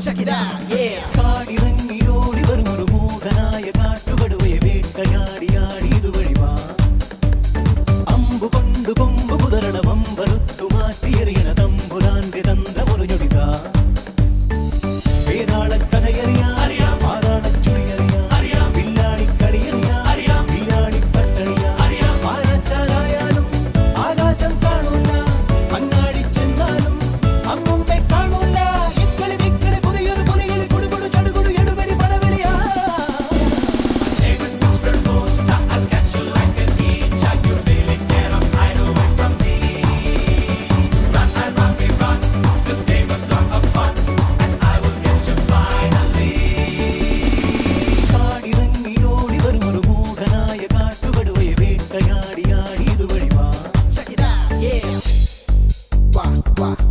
check it out, yeah. காடி வங்கி ஓடி வரும் ஒரு மூகனாய காட்டுப்படுவை வேட்டையாடி ஆடி இது வழிவா தந்த ஒரு ஜொடிதா வேதாள கதையறி block.